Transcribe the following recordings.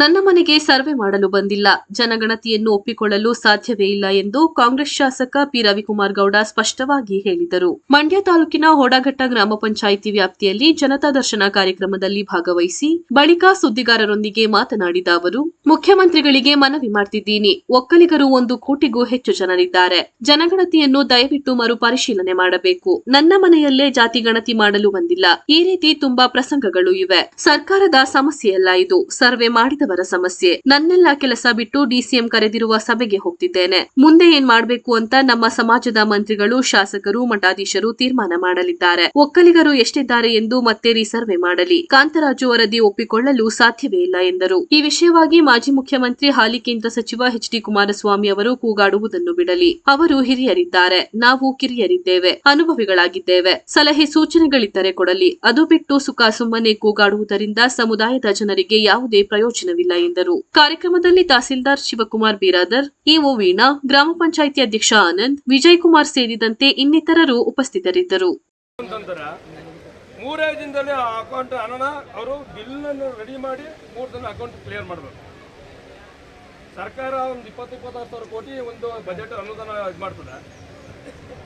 ನನ್ನ ಮನೆಗೆ ಸರ್ವೆ ಮಾಡಲು ಬಂದಿಲ್ಲ. ಜನಗಣತಿಯನ್ನು ಒಪ್ಪಿಕೊಳ್ಳಲು ಸಾಧ್ಯವೇ ಇಲ್ಲ ಎಂದು ಕಾಂಗ್ರೆಸ್ ಶಾಸಕ ಪಿ. ರವಿಕುಮಾರ್ ಗೌಡ ಸ್ಪಷ್ಟವಾಗಿ ಹೇಳಿದರು. ಮಂಡ್ಯ ತಾಲೂಕಿನ ಹೋಡಘಟ್ಟ ಗ್ರಾಮ ಪಂಚಾಯಿತಿ ವ್ಯಾಪ್ತಿಯಲ್ಲಿ ಜನತಾ ದರ್ಶನ ಕಾರ್ಯಕ್ರಮದಲ್ಲಿ ಭಾಗವಹಿಸಿ ಬಳಿಕ ಸುದ್ದಿಗಾರರೊಂದಿಗೆ ಮಾತನಾಡಿದ ಅವರು, ಮುಖ್ಯಮಂತ್ರಿಗಳಿಗೆ ಮನವಿ ಮಾಡ್ತಿದ್ದೀನಿ. ಒಕ್ಕಲಿಗರು ಒಂದು ಕೋಟಿಗೂ ಹೆಚ್ಚು ಜನರಿದ್ದಾರೆ. ಜನಗಣತಿಯನ್ನು ದಯವಿಟ್ಟು ಮರುಪರಿಶೀಲನೆ ಮಾಡಬೇಕು. ನನ್ನ ಮನೆಯಲ್ಲೇ ಜಾತಿ ಗಣತಿ ಮಾಡಲು ಬಂದಿಲ್ಲ. ಈ ರೀತಿ ತುಂಬಾ ಪ್ರಸಂಗಗಳು ಇವೆ. ಸರ್ಕಾರದ ಸಮಸ್ಯೆಯಲ್ಲ ಇದು. ಸರ್ವೆ ಮಾಡಿದವರ ಸಮಸ್ಯೆ. ನನ್ನೆಲ್ಲ ಕೆಲಸ ಬಿಟ್ಟು ಡಿಸಿಎಂ ಕರೆದಿರುವ ಸಭೆಗೆ ಹೋಗ್ತಿದ್ದೇನೆ. ಮುಂದೆ ಏನ್ ಮಾಡ್ಬೇಕು ಅಂತ ನಮ್ಮ ಸಮಾಜದ ಮಂತ್ರಿಗಳು, ಶಾಸಕರು, ಮಠಾಧೀಶರು ತೀರ್ಮಾನ ಮಾಡಲಿದ್ದಾರೆ. ಒಕ್ಕಲಿಗರು ಎಷ್ಟಿದ್ದಾರೆ ಎಂದು ಮತ್ತೆ ರಿಸರ್ವೆ ಮಾಡಲಿ. ಕಾಂತರಾಜು ವರದಿ ಒಪ್ಪಿಕೊಳ್ಳಲು ಸಾಧ್ಯವೇ ಇಲ್ಲ ಎಂದರು. ಈ ವಿಷಯವಾಗಿ ಮಾಜಿ ಮುಖ್ಯಮಂತ್ರಿ, ಹಾಲಿ ಕೇಂದ್ರ ಸಚಿವ ಎಚ್ ಡಿ ಕುಮಾರಸ್ವಾಮಿ ಅವರು ಕೂಗಾಡುವುದನ್ನು ಬಿಡಲಿ. ಅವರು ಹಿರಿಯರಿದ್ದಾರೆ. ನಾವು ಕಿರಿಯರಿದ್ದೇವೆ. ಅನುಭವಿಗಳಾಗಿದ್ದೇವೆ. ಸಲಹೆ ಸೂಚನೆಗಳಿದ್ದರೆ ಕೊಡಲಿ. ಅದು ಬಿಟ್ಟು ಸುಖ ಸುಮ್ಮನೆ ಕೂಗಾಡುವುದರಿಂದ ಸಮುದಾಯದ ಜನರಿಗೆ ಯಾವುದೇ ಪ್ರಯೋಜನವಿಲ್ಲ. ಎಂದರು. ಕಾರ್ಯಕ್ರಮದಲ್ಲಿ ತಹಸೀಲ್ದಾರ್ ಶಿವಕುಮಾರ್ ಬಿರಾದರ್ ಇಒ ವೀಣಾ, ಗ್ರಾಮ ಪಂಚಾಯಿತಿ ಅಧ್ಯಕ್ಷ ಆನಂದ್ ವಿಜಯ್ ಕುಮಾರ್ ಸೇರಿದಂತೆ ಇನ್ನಿತರರು ಉಪಸ್ಥಿತರಿದ್ದರು. ಮೂರೇ ದಿನದಲ್ಲಿ ಆ ಅಕೌಂಟ್ ಹಣನ ಅವರು ಬಿಲ್ಲನ್ನು ರೆಡಿ ಮಾಡಿ ಮೂರು ದಿನ ಅಕೌಂಟ್ ಕ್ಲಿಯರ್ ಮಾಡಬೇಕು. ಸರ್ಕಾರ ಒಂದು ಇಪ್ಪತ್ತು, ಇಪ್ಪತ್ತಾರು ಸಾವಿರ ಕೋಟಿ ಒಂದು ಬಜೆಟ್ ಅನುದಾನ ಇದು ಮಾಡ್ತದೆ.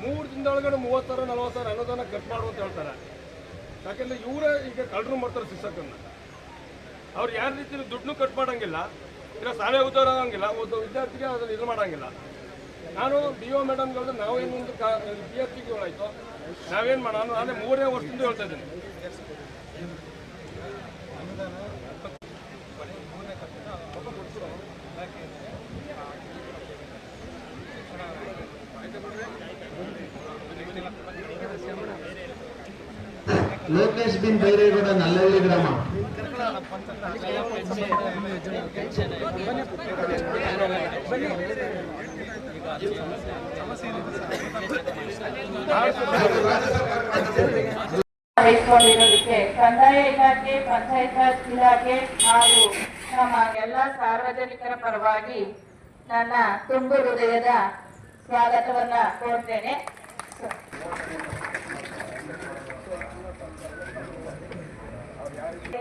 ಮೂರು ದಿನದೊಳಗಡೆ ಮೂವತ್ತು ಸಾವಿರ, ನಲ್ವತ್ತು ಸಾವಿರ ಅನುದಾನ ಕಟ್ ಮಾಡು ಅಂತ ಹೇಳ್ತಾರೆ. ಯಾಕೆಂದ್ರೆ ಇವರೇ ಈಗ ಕಳ್ಳರು ಮಾಡ್ತಾರೆ ಶಿಕ್ಷಕನ್ನ ಅವ್ರು ಯಾವ ರೀತಿ ದುಡ್ಡು ಕಟ್ ಮಾಡಂಗಿಲ್ಲ, ಇಲ್ಲ ಶಾಲೆ ಉದ್ಯೋಗ ಆಗಂಗಿಲ್ಲ ಒಂದು ವಿದ್ಯಾರ್ಥಿಗೆ ಅದನ್ನು ಇದು ಮಾಡಂಗಿಲ್ಲ. ನಾನು ಬಿ ಒ ಮೇಡಮ್ಗಳದ್ದು ನಾವೇನು ಒಂದು ಕಾ ಪಿ ಎಚ್ ಡಿಗಳಾಯ್ತು ನಾವೇನು ಮಾಡೋಣ, ನಾನೇ ಮೂರನೇ ವರ್ಷದಿಂದ ಹೇಳ್ತಾ ಇದ್ದೀನಿ. ಲೋಕೇಶ್ ಬಿನ್ ಬೈರೇಗೌಡ ನಲ್ಲಹಳ್ಳಿ ಗ್ರಾಮ. ವಹಿಸಿಕೊಂಡಿರೋದಕ್ಕೆ ಕಂದಾಯ ಇಲಾಖೆ, ಪಂಚಾಯತ್ ರಾಜ್ ಇಲಾಖೆ ಹಾಗೂ ನಮ್ಮ ಎಲ್ಲ ಸಾರ್ವಜನಿಕರ ಪರವಾಗಿ ನನ್ನ ತುಂಬು ಹೃದಯದ ಸ್ವಾಗತವನ್ನ ಕೋರ್ತೇನೆ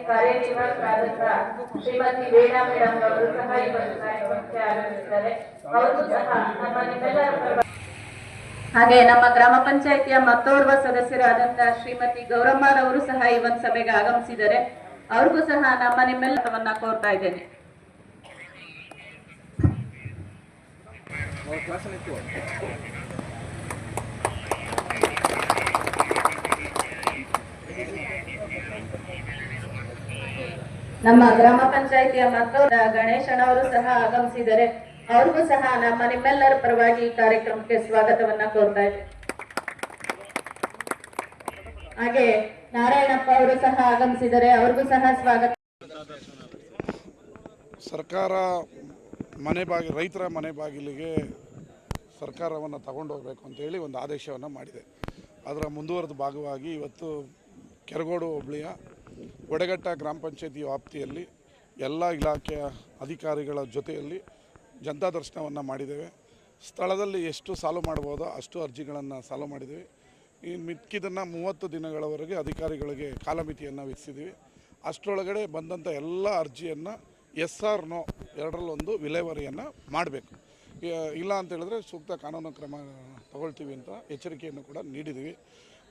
ಕಾರ್ಯನಿರ್ವಾಹಕರಾದಂತ ಶ್ರೀಮತಿ ವೇಣಾ ಮೇಡಮ್ ಅವರು ಸಹ ಇವತ್ತು ಕಾರ್ಯಕ್ರಮಕ್ಕೆ ಆಗಮಿಸಿದ್ದಾರೆ. ಅವರು ಸಹ ನಮ್ಮ ನಿಮ್ಮೆಲ್ಲರ ಹಾಗೆ ನಮ್ಮ ಗ್ರಾಮ ಪಂಚಾಯಿತಿಯ ಮತ್ತೋರ್ವ ಸದಸ್ಯರಾದಂತಹ ಶ್ರೀಮತಿ ಗೌರಮ್ಮರವರು ಸಹ ಈ ಒಂದು ಸಭೆಗೆ ಆಗಮಿಸಿದ್ದಾರೆ. ಅವ್ರಿಗೂ ಸಹ ನಮ್ಮ ನಿಮ್ಮೆಲ್ಲವನ್ನ ಕೋರ್ತಾ ಇದ್ದೇನೆ. ನಮ್ಮ ಗ್ರಾಮ ಪಂಚಾಯಿತಿಯ ಮತ್ತು ಗಣೇಶನವರು ಸಹ ಆಗಮಿಸಿದರೆ ಅವ್ರಿಗೂ ಸಹ ನಮ್ಮ ನಿಮ್ಮೆಲ್ಲರ ಪರವಾಗಿ ಈ ಕಾರ್ಯಕ್ರಮಕ್ಕೆ ಸ್ವಾಗತವನ್ನ ಕೋರ್ತಾ ಇದೆ ಹಾಗೆ ನಾರಾಯಣಪ್ಪ ಅವರು ಸಹ ಆಗಮಿಸಿದರೆ ಅವ್ರಿಗೂ ಸಹ ಸ್ವಾಗತ. ಸರ್ಕಾರ ಮನೆ ಬಾಗಿ ರೈತರ ಮನೆ ಬಾಗಿಲಿಗೆ ಸರ್ಕಾರವನ್ನು ತಗೊಂಡು ಹೋಗಬೇಕು ಅಂತೇಳಿ ಒಂದು ಆದೇಶವನ್ನು ಮಾಡಿದೆ. ಅದರ ಮುಂದುವರೆದ ಭಾಗವಾಗಿ ಇವತ್ತು ಕೆರಗೋಡು ಹೋಬಳಿಯ ಒಡೆಗಟ್ಟ ಗ್ರಾಮ ಪಂಚಾಯತಿ ವ್ಯಾಪ್ತಿಯಲ್ಲಿ ಎಲ್ಲ ಇಲಾಖೆಯ ಅಧಿಕಾರಿಗಳ ಜೊತೆಯಲ್ಲಿ ಜನತಾ ದರ್ಶನವನ್ನು ಮಾಡಿದ್ದೇವೆ. ಸ್ಥಳದಲ್ಲಿ ಎಷ್ಟು ಸಾಲು ಮಾಡ್ಬೋದೋ ಅಷ್ಟು ಅರ್ಜಿಗಳನ್ನು ಸಾಲು ಮಾಡಿದ್ದೀವಿ. ಈ ಮಿಕ್ಕಿದನ್ನು ಮೂವತ್ತು ದಿನಗಳವರೆಗೆ ಅಧಿಕಾರಿಗಳಿಗೆ ಕಾಲಮಿತಿಯನ್ನು ವಿಧಿಸಿದ್ದೀವಿ. ಅಷ್ಟರೊಳಗಡೆ ಬಂದಂಥ ಎಲ್ಲ ಅರ್ಜಿಯನ್ನು ಎಸ್ ಆರ್ ನೋ ಎರಡರಲ್ಲೊಂದು ವಿಲೇವಾರಿಯನ್ನು ಮಾಡಬೇಕು. ಇಲ್ಲ ಅಂತ ಹೇಳಿದ್ರೆ ಸೂಕ್ತ ಕಾನೂನು ಕ್ರಮ ತಗೊಳ್ತೀವಿ ಅಂತ ಎಚ್ಚರಿಕೆಯನ್ನು ಕೂಡ ನೀಡಿದ್ದೀವಿ.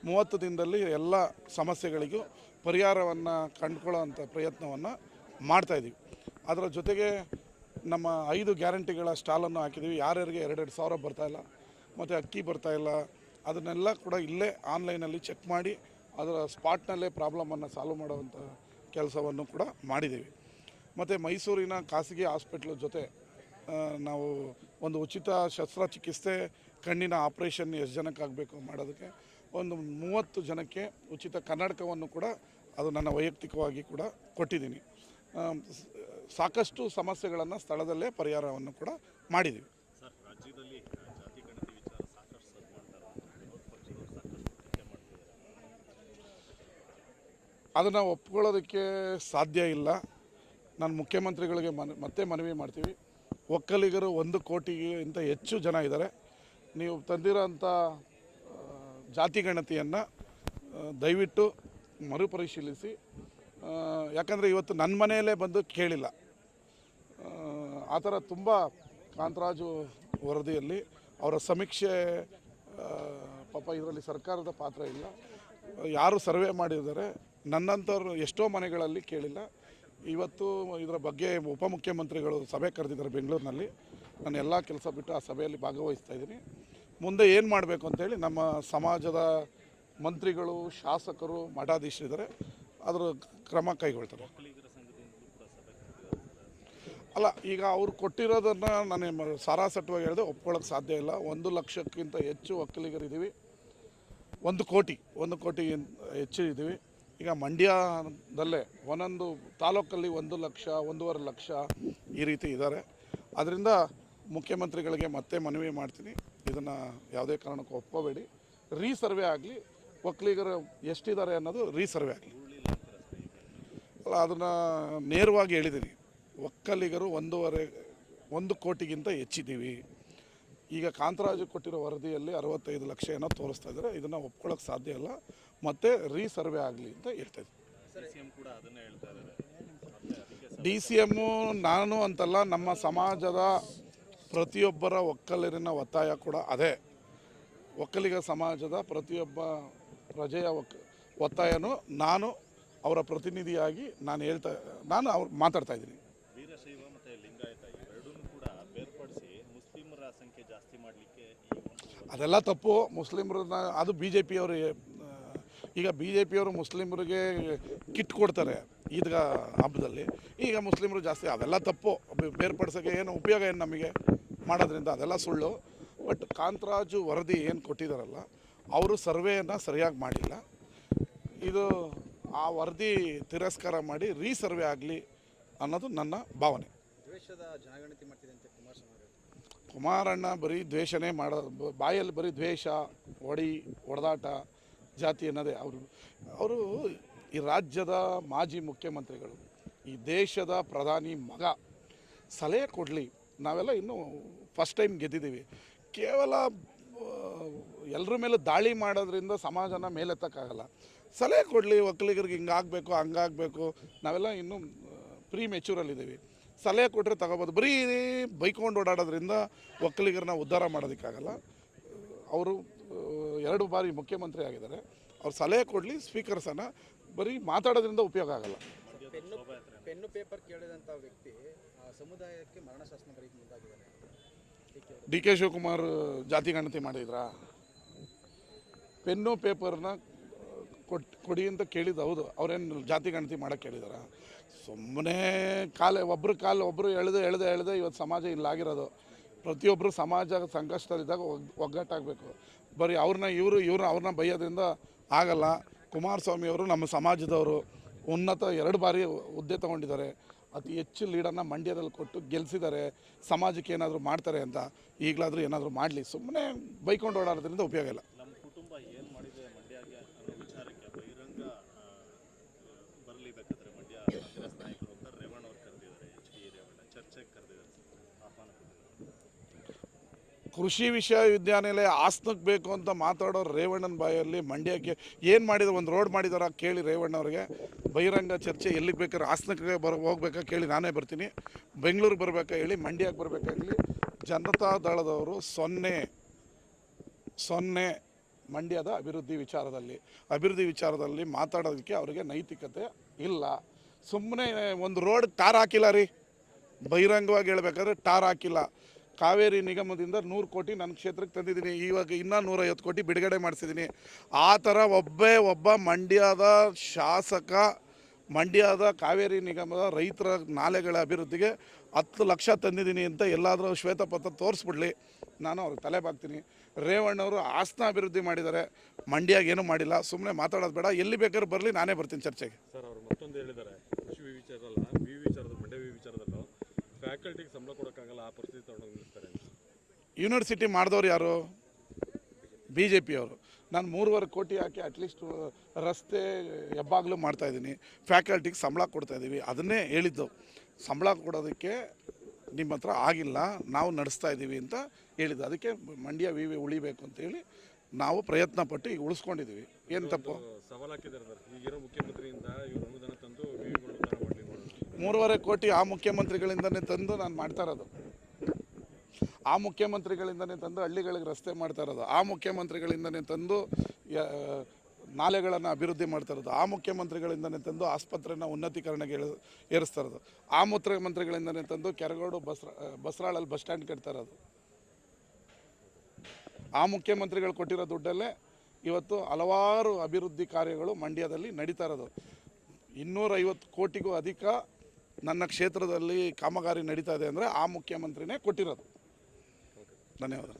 ಮೂವತ್ತು ದಿನದಲ್ಲಿ ಎಲ್ಲ ಸಮಸ್ಯೆಗಳಿಗೂ ಪರಿಹಾರವನ್ನು ಕಂಡುಕೊಳ್ಳೋವಂಥ ಪ್ರಯತ್ನವನ್ನು ಮಾಡ್ತಾಯಿದ್ದೀವಿ ಅದರ ಜೊತೆಗೆ ನಮ್ಮ ಐದು ಗ್ಯಾರಂಟಿಗಳ ಸ್ಟಾಲನ್ನು ಹಾಕಿದ್ದೀವಿ ಯಾರ್ಯಾರಿಗೆ ಎರಡೆರಡು ಸಾವಿರ ಬರ್ತಾಯಿಲ್ಲ ಮತ್ತು ಅಕ್ಕಿ ಬರ್ತಾಯಿಲ್ಲ ಅದನ್ನೆಲ್ಲ ಕೂಡ ಇಲ್ಲೇ ಆನ್ಲೈನಲ್ಲಿ ಚೆಕ್ ಮಾಡಿ ಅದರ ಸ್ಪಾಟ್ನಲ್ಲೇ ಪ್ರಾಬ್ಲಮನ್ನು ಸಾಲ್ವ್ ಮಾಡುವಂಥ ಕೆಲಸವನ್ನು ಕೂಡ ಮಾಡಿದ್ದೀವಿ ಮತ್ತು ಮೈಸೂರಿನ ಖಾಸಗಿ ಹಾಸ್ಪಿಟ್ಲ್ ಜೊತೆ ನಾವು ಒಂದು ಉಚಿತ ಶಸ್ತ್ರಚಿಕಿತ್ಸೆ ಕಣ್ಣಿನ ಆಪ್ರೇಷನ್ ಎಷ್ಟು ಜನಕ್ಕಾಗಬೇಕು ಮಾಡೋದಕ್ಕೆ ಒಂದು ಮೂವತ್ತು ಜನಕ್ಕೆ ಉಚಿತ ಕನ್ನಡಕವನ್ನು ಕೂಡ ಅದು ನನ್ನ ವೈಯಕ್ತಿಕವಾಗಿ ಕೂಡ ಕೊಟ್ಟಿದ್ದೀನಿ. ಸಾಕಷ್ಟು ಸಮಸ್ಯೆಗಳನ್ನು ಸ್ಥಳದಲ್ಲೇ ಪರಿಹಾರವನ್ನು ಕೂಡ ಮಾಡಿದ್ದೀವಿ. ಅದನ್ನು ಒಪ್ಕೊಳ್ಳೋದಕ್ಕೆ ಸಾಧ್ಯ ಇಲ್ಲ. ನಾನು ಮುಖ್ಯಮಂತ್ರಿಗಳಿಗೆ ಮನ ಮತ್ತೆ ಮನವಿ ಮಾಡ್ತೀವಿ. ಒಕ್ಕಲಿಗರು ಒಂದು ಕೋಟಿಗಿಂತ ಹೆಚ್ಚು ಜನ ಇದ್ದಾರೆ. ನೀವು ತಂದಿರೋಂಥ ಜಾತಿ ಗಣತಿಯನ್ನು ದಯವಿಟ್ಟು ಮರುಪರಿಶೀಲಿಸಿ. ಯಾಕಂದರೆ ಇವತ್ತು ನನ್ನ ಮನೆಯಲ್ಲೇ ಬಂದು ಕೇಳಿಲ್ಲ. ಆ ಥರ ತುಂಬ ಕಾಂತರಾಜು ವರದಿಯಲ್ಲಿ ಅವರ ಸಮೀಕ್ಷೆ ಪಾಪ ಇದರಲ್ಲಿ ಸರ್ಕಾರದ ಪಾತ್ರ ಇಲ್ಲ. ಯಾರು ಸರ್ವೆ ಮಾಡಿದ್ದಾರೆ ನನ್ನಂಥವ್ರು ಎಷ್ಟೋ ಮನೆಗಳಲ್ಲಿ ಕೇಳಿಲ್ಲ. ಇವತ್ತು ಇದರ ಬಗ್ಗೆ ಉಪಮುಖ್ಯಮಂತ್ರಿಗಳು ಸಭೆ ಕರೆದಿದ್ದಾರೆ ಬೆಂಗಳೂರಿನಲ್ಲಿ. ನಾನು ಎಲ್ಲ ಕೆಲಸ ಬಿಟ್ಟು ಆ ಸಭೆಯಲ್ಲಿ ಭಾಗವಹಿಸ್ತಾ ಇದ್ದೀನಿ. ಮುಂದೆ ಏನು ಮಾಡಬೇಕು ಅಂತೇಳಿ ನಮ್ಮ ಸಮಾಜದ ಮಂತ್ರಿಗಳು, ಶಾಸಕರು, ಮಠಾಧೀಶರಿದ್ದಾರೆ. ಅದರ ಕ್ರಮ ಕೈಗೊಳ್ತಾರೆ. ಅಲ್ಲ, ಈಗ ಅವ್ರು ಕೊಟ್ಟಿರೋದನ್ನು ನಾನು ಸಾರಾಸಟ್ಟವಾಗಿ ಹೇಳಿದೆ ಒಪ್ಕೊಳ್ಳೋಕ್ಕೆ ಸಾಧ್ಯ ಇಲ್ಲ. ಒಂದು ಲಕ್ಷಕ್ಕಿಂತ ಹೆಚ್ಚು ಒಕ್ಕಲಿಗರಿದ್ದೀವಿ ಒಂದು ಕೋಟಿ ಒಂದು ಕೋಟಿ ಹೆಚ್ಚು ಇದ್ದೀವಿ. ಈಗ ಮಂಡ್ಯದಲ್ಲೇ ಒಂದೊಂದು ತಾಲೂಕಲ್ಲಿ ಒಂದು ಲಕ್ಷ, ಒಂದೂವರೆ ಲಕ್ಷ ಈ ರೀತಿ ಇದ್ದಾರೆ. ಅದರಿಂದ ಮುಖ್ಯಮಂತ್ರಿಗಳಿಗೆ ಮತ್ತೆ ಮನವಿ ಮಾಡ್ತೀನಿ. ಇದನ್ನು ಯಾವುದೇ ಕಾರಣಕ್ಕೂ ಒಪ್ಕೋಬೇಡಿ. ರೀಸರ್ವೆ ಆಗಲಿ ಒಕ್ಕಲಿಗರು ಎಷ್ಟಿದ್ದಾರೆ ಅನ್ನೋದು ರೀಸರ್ವೆ ಆಗಲಿ. ಅಲ್ಲ ಅದನ್ನು ನೇರವಾಗಿ ಹೇಳಿದ್ದೀನಿ ಒಕ್ಕಲಿಗರು ಒಂದೂವರೆ ಒಂದು ಕೋಟಿಗಿಂತ ಹೆಚ್ಚಿದ್ದೀವಿ. ಈಗ ಕಾಂತರಾಜು ಕೊಟ್ಟಿರೋ ವರದಿಯಲ್ಲಿ ಅರವತ್ತೈದು ಲಕ್ಷ ಏನೋ ತೋರಿಸ್ತಾ ಇದ್ದಾರೆ. ಇದನ್ನು ಒಪ್ಕೊಳ್ಳೋಕೆ ಸಾಧ್ಯ ಇಲ್ಲ. ಮತ್ತು ರೀಸರ್ವೆ ಆಗಲಿ ಅಂತ ಹೇಳ್ತಾ ಇದ್ದೀನಿ. ಡಿ ಸಿ ಎಮ್ಮು ನಾನು ಅಂತಲ್ಲ ನಮ್ಮ ಸಮಾಜದ ಪ್ರತಿಯೊಬ್ಬರ ಒಕ್ಕಲಿನ ಒತ್ತಾಯ ಕೂಡ ಅದೇ. ಒಕ್ಕಲಿಗ ಸಮಾಜದ ಪ್ರತಿಯೊಬ್ಬ ಪ್ರಜೆಯ ಒಕ್ ಒತ್ತಾಯನೂ ನಾನು ಅವರ ಪ್ರತಿನಿಧಿಯಾಗಿ ನಾನು ಹೇಳ್ತಾ ನಾನು ಅವ್ರು ಮಾತಾಡ್ತಾ ಇದ್ದೀನಿ. ವೀರಶೈವ ಮತ್ತು ಲಿಂಗಾಯತ ಕೂಡ ಬೇರ್ಪಡಿಸಿ ಮುಸ್ಲಿಮರ ಸಂಖ್ಯೆ ಜಾಸ್ತಿ ಮಾಡಲಿಕ್ಕೆ ಅದೆಲ್ಲ ತಪ್ಪು. ಮುಸ್ಲಿಮರನ್ನ ಅದು ಬಿ ಜೆ ಪಿಯವರು ಈಗ ಬಿ ಜೆ ಪಿಯವರು ಮುಸ್ಲಿಮರಿಗೆ ಕಿಟ್ ಕೊಡ್ತಾರೆ ಈದ್ಗ ಹಬ್ಬದಲ್ಲಿ. ಈಗ ಮುಸ್ಲಿಮರು ಜಾಸ್ತಿ ಅವೆಲ್ಲ ತಪ್ಪು. ಬೇರ್ಪಡಿಸೋಕ್ಕೆ ಏನು ಉಪಯೋಗ ಏನು ನಮಗೆ? ಮಾಡೋದ್ರಿಂದ ಅದೆಲ್ಲ ಸುಳ್ಳು. ಬಟ್ ಕಾಂತರಾಜು ವರದಿ ಏನು ಕೊಟ್ಟಿದ್ದಾರಲ್ಲ ಅವರು ಸರ್ವೆಯನ್ನು ಸರಿಯಾಗಿ ಮಾಡಿಲ್ಲ. ಇದು ಆ ವರದಿ ತಿರಸ್ಕಾರ ಮಾಡಿ ರೀಸರ್ವೆ ಆಗಲಿ ಅನ್ನೋದು ನನ್ನ ಭಾವನೆ. ಕುಮಾರಣ್ಣ ಬರೀ ದ್ವೇಷನೇ ಮಾಡೋ ಬಾಯಲ್ಲಿ ಬರೀ ದ್ವೇಷ ಒಡಿ ಹೊಡೆದಾಟ ಜಾತಿ ಅನ್ನೋದೇ ಅವರು. ಅವರು ಈ ರಾಜ್ಯದ ಮಾಜಿ ಮುಖ್ಯಮಂತ್ರಿಗಳು ಈ ದೇಶದ ಪ್ರಧಾನಿ ಮಗ ಸಲಹೆ ಕೊಡಲಿ. ನಾವೆಲ್ಲ ಇನ್ನೂ ಫಸ್ಟ್ ಟೈಮ್ ಗೆದ್ದಿದ್ದೀವಿ. ಕೇವಲ ಎಲ್ಲರ ಮೇಲೆ ದಾಳಿ ಮಾಡೋದ್ರಿಂದ ಸಮಾಜನ ಮೇಲೆತ್ತಕ್ಕಾಗಲ್ಲ. ಸಲಹೆ ಕೊಡಲಿ, ಒಕ್ಕಲಿಗರಿಗೆ ಹಿಂಗಾಗಬೇಕು ಹಂಗಾಗಬೇಕು ನಾವೆಲ್ಲ ಇನ್ನೂ ಪ್ರೀ ಮೆಚೂರಲ್ಲಿದ್ದೀವಿ ಸಲಹೆ ಕೊಟ್ಟರೆ ತಗೋಬೋದು. ಬರೀ ಬೈಕೊಂಡು ಓಡಾಡೋದ್ರಿಂದ ಒಕ್ಕಲಿಗರನ್ನ ಉದ್ಧಾರ ಮಾಡೋದಕ್ಕಾಗಲ್ಲ. ಅವರು ಎರಡು ಬಾರಿ ಮುಖ್ಯಮಂತ್ರಿ ಆಗಿದ್ದಾರೆ. ಅವ್ರು ಸಲಹೆ ಕೊಡಲಿ ಸ್ಪೀಕರ್ಸನ್ನು ಬರೀ ಮಾತಾಡೋದ್ರಿಂದ ಉಪಯೋಗ ಆಗಲ್ಲ. ಪೆನ್ನು ಪೇಪರ್ ಕೇಳಿದಂಥ ವ್ಯಕ್ತಿ ಸಮುದಾಯಕ್ಕೆ ಮರಣ ಶಾಸನ ಬರೀಕ್ ಮುಂದಾಗಿದ್ದಾರೆ ಡಿ ಕೆ ಶಿವಕುಮಾರ್ ಜಾತಿ ಗಣತಿ ಮಾಡಿದ್ರಾ? ಪೆನ್ನು ಪೇಪರ್ನ ಕೊಟ್ಟು ಕೊಡಿ ಅಂತ ಕೇಳಿದ್ದು ಹೌದು. ಅವ್ರೇನು ಜಾತಿ ಗಣತಿ ಮಾಡೋಕ್ಕೆ ಕೇಳಿದಾರ ಸುಮ್ಮನೆ ಕಾಲ ಒಬ್ಬರು ಕಾಲು ಒಬ್ಬರು ಎಳೆದು ಎಳೆದು ಎಳೆದು ಇವತ್ತು ಸಮಾಜ ಇಲ್ಲಾಗಿರೋದು. ಪ್ರತಿಯೊಬ್ಬರು ಸಮಾಜ ಸಂಕಷ್ಟದಲ್ಲಿದ್ದಾಗ ಒಗ್, ಒಗ್ಗಟ್ಟಾಗಬೇಕು. ಬರೀ ಅವ್ರನ್ನ ಇವರು ಇವ್ರನ್ನ ಅವ್ರನ್ನ ಬೈಯೋದ್ರಿಂದ ಆಗಲ್ಲ. ಕುಮಾರಸ್ವಾಮಿಯವರು ನಮ್ಮ ಸಮಾಜದವರು. ಉನ್ನತ ಎರಡು ಬಾರಿ ಹುದ್ದೆ ತಗೊಂಡಿದ್ದಾರೆ. ಅತಿ ಹೆಚ್ಚು ಲೀಡನ್ನು ಮಂಡ್ಯದಲ್ಲಿ ಕೊಟ್ಟು ಗೆಲ್ಲಿಸಿದ್ದಾರೆ ಸಮಾಜಕ್ಕೆ ಏನಾದರೂ ಮಾಡ್ತಾರೆ ಅಂತ ಈಗಲಾದರೂ ಏನಾದರೂ ಮಾಡಲಿ. ಸುಮ್ಮನೆ ಬೈಕೊಂಡು ಓಡಾಡೋದ್ರಿಂದ ಉಪಯೋಗ ಇಲ್ಲ ನಮ್ಮ ಕುಟುಂಬ ಏನು ಮಾಡಿದೆ ಮಂಡ್ಯಗೆ ಅನ್ನೋ ವಿಚಾರಕ್ಕೆ ಬಹಿರಂಗ ಬರಲಿ ಬೇಕಾದ್ರೆ ಮಂಡ್ಯ ಕಾಂಗ್ರೆಸ್ ನಾಯಕರು ಅಂತ ರೇವಣ್ಣ ಅವ್ರು ಕರೆದಿದ್ದಾರೆ ಎಚ್ ಡಿ ರೇವಣ್ಣ ಚರ್ಚೆಗೆ ಕರೆದಿದ್ದಾರೆ ಆಹ್ವಾನ ಕೊಟ್ಟಿದ್ದಾರೆ ಕೃಷಿ ವಿಶ್ವವಿದ್ಯಾನಿಲಯ ಹಾಸನಕ್ಕೆ ಬೇಕು ಅಂತ ಮಾತಾಡೋ ರೇವಣ್ಣನ ಬಾಯಲ್ಲಿ ಮಂಡ್ಯಕ್ಕೆ ಏನು ಮಾಡಿದ್ರು? ಒಂದು ರೋಡ್ ಮಾಡಿದಾರ ಕೇಳಿ ರೇವಣ್ಣ ಅವ್ರಿಗೆ. ಬಹಿರಂಗ ಚರ್ಚೆ ಎಲ್ಲಿಗೆ ಬೇಕಾದ್ರೆ ಹಾಸನಕ್ಕೆ ಬರ ಹೋಗ್ಬೇಕಾ ಕೇಳಿ ನಾನೇ ಬರ್ತೀನಿ. ಬೆಂಗಳೂರು ಬರಬೇಕಾ ಹೇಳಿ ಮಂಡ್ಯಕ್ಕೆ ಬರಬೇಕಾಗಲಿ ಜನತಾ ದಳದವರು ಸೊನ್ನೆ ಸೊನ್ನೆ ಮಂಡ್ಯದ ಅಭಿವೃದ್ಧಿ ವಿಚಾರದಲ್ಲಿ. ಅಭಿವೃದ್ಧಿ ವಿಚಾರದಲ್ಲಿ ಮಾತಾಡೋದಕ್ಕೆ ಅವರಿಗೆ ನೈತಿಕತೆ ಇಲ್ಲ. ಸುಮ್ಮನೆ ಒಂದು ರೋಡ್ ಟಾರ್ ಹಾಕಿಲ್ಲ ರೀ. ಬಹಿರಂಗವಾಗಿ ಹೇಳ್ಬೇಕಾದ್ರೆ ಟಾರ್ ಹಾಕಿಲ್ಲ. ಕಾವೇರಿ ನಿಗಮದಿಂದ ನೂರು ಕೋಟಿ ನನ್ನ ಕ್ಷೇತ್ರಕ್ಕೆ ತಂದಿದ್ದೀನಿ. ಇವಾಗ ಇನ್ನೂ ನೂರೈವತ್ತು ಕೋಟಿ ಬಿಡುಗಡೆ ಮಾಡಿಸಿದ್ದೀನಿ. ಆ ಥರ ಒಬ್ಬೇ ಒಬ್ಬ ಮಂಡ್ಯದ ಶಾಸಕ, ಮಂಡ್ಯದ ಕಾವೇರಿ ನಿಗಮದ ರೈತರ ನಾಲೆಗಳ ಅಭಿವೃದ್ಧಿಗೆ ಹತ್ತು ಲಕ್ಷ ತಂದಿದ್ದೀನಿ ಅಂತ ಎಲ್ಲಾದರೂ ಶ್ವೇತಪತ್ರ ತೋರಿಸ್ಬಿಡ್ಲಿ. ನಾನು ಅವ್ರಿಗೆ ತಲೆ ಬಾಗ್ತೀನಿ. ರೇವಣ್ಣವರು ಆಸ್ನ ಅಭಿವೃದ್ಧಿ ಮಾಡಿದ್ದಾರೆ. ಮಂಡ್ಯಾಗ ಏನೂ ಮಾಡಿಲ್ಲ. ಸುಮ್ಮನೆ ಮಾತಾಡೋದು ಬೇಡ. ಎಲ್ಲಿ ಬೇಕಾದ್ರೂ ಬರಲಿ, ನಾನೇ ಬರ್ತೀನಿ ಚರ್ಚೆಗೆ. ಸರ್, ಅವರು ಮತ್ತೊಂದು ಹೇಳಿದ್ದಾರೆ ಕೃಷಿ ವಿ ವಿಚಾರದಲ್ಲ ವಿ ವಿಚಾರದ ಮಂಡ್ಯ ವಿ ವಿಚಾರದಲ್ಲೂ ಫ್ಯಾಕಲ್ಟಿಗೆ ಸಂಬಳ ಕೊಡೋಕ್ಕಾಗಲ್ಲ ಆ ಪರಿಸ್ಥಿತಿ ತಗೊಂಡು ನಿಲ್ಲಿಸ್ತಾರೆ ಯೂನಿವರ್ಸಿಟಿ ಮಾಡಿದವ್ರು ಯಾರು? ಬಿ ಜೆ ಪಿಯವರು ನಾನು ಮೂರುವರೆ ಕೋಟಿ ಹಾಕಿ ಅಟ್ಲೀಸ್ಟ್ ರಸ್ತೆ ಹೆಬ್ಬಾಗ್ಲೂ ಮಾಡ್ತಾಯಿದ್ದೀನಿ ಫ್ಯಾಕಲ್ಟಿಗೆ ಸಂಬಳ ಕೊಡ್ತಾಯಿದ್ದೀವಿ ಅದನ್ನೇ ಹೇಳಿದ್ದು. ಸಂಬಳ ಕೊಡೋದಕ್ಕೆ ನಿಮ್ಮ ಹತ್ರ ಆಗಿಲ್ಲ ನಾವು ನಡೆಸ್ತಾ ಇದ್ದೀವಿ ಅಂತ ಹೇಳಿದ್ದು. ಅದಕ್ಕೆ ಮಂಡ್ಯ ವಿ ವಿ ಉಳಿಬೇಕು ಅಂತೇಳಿ ನಾವು ಪ್ರಯತ್ನ ಪಟ್ಟು ಈಗ ಉಳಿಸ್ಕೊಂಡಿದ್ದೀವಿ ಏನು ತಪ್ಪು? ಸವಾಲು ಹಾಕಿದ್ದಾರೆ ಸರ್. ಈಗಿರೋ ಮುಖ್ಯಮಂತ್ರಿಯಿಂದ ಇವರು ಅನುದಾನ ತಂದು ವಿ ವಿಗಳು ಉದ್ಧಾರ ಮಾಡಲಿ ಮಾಡೋದು ಮೂರುವರೆ ಕೋಟಿ ಆ ಮುಖ್ಯಮಂತ್ರಿಗಳಿಂದನೇ ತಂದು ನಾನು ಮಾಡ್ತಾ ಇರೋದು. ಆ ಮುಖ್ಯಮಂತ್ರಿಗಳಿಂದನೇ ತಂದು ಹಳ್ಳಿಗಳಿಗೆ ರಸ್ತೆ ಮಾಡ್ತಾ ಇರೋದು. ಆ ಮುಖ್ಯಮಂತ್ರಿಗಳಿಂದನೇ ತಂದು ನಾಲೆಗಳನ್ನು ಅಭಿವೃದ್ಧಿ ಮಾಡ್ತಾ ಇರೋದು. ಆ ಮುಖ್ಯಮಂತ್ರಿಗಳಿಂದನೇ ತಂದು ಆಸ್ಪತ್ರೆನ ಉನ್ನತೀಕರಣಕ್ಕೆ ಏರಿಸ್ತಾ ಇರೋದು. ಆ ಮುಖ್ಯಮಂತ್ರಿಗಳಿಂದನೇ ತಂದು ಕೆರಗೋಡು ಬಸ್, ಬಸರಾಳಲ್ಲಿ ಬಸ್ ಸ್ಟ್ಯಾಂಡ್ ಕಟ್ತಾ ಇರೋದು. ಆ ಮುಖ್ಯಮಂತ್ರಿಗಳು ಕೊಟ್ಟಿರೋ ದುಡ್ಡಲ್ಲೇ ಇವತ್ತು ಹಲವಾರು ಅಭಿವೃದ್ಧಿ ಕಾರ್ಯಗಳು ಮಂಡ್ಯದಲ್ಲಿ ನಡೀತಾ ಇರೋದು. ಇನ್ನೂರೈವತ್ತು ಕೋಟಿಗೂ ಅಧಿಕ ನನ್ನ ಕ್ಷೇತ್ರದಲ್ಲಿ ಕಾಮಗಾರಿ ನಡೀತಾ ಇದೆ ಅಂದರೆ ಆ ಮುಖ್ಯಮಂತ್ರಿನೇ ಕೊಟ್ಟಿರೋದು. ಧನ್ಯವಾದ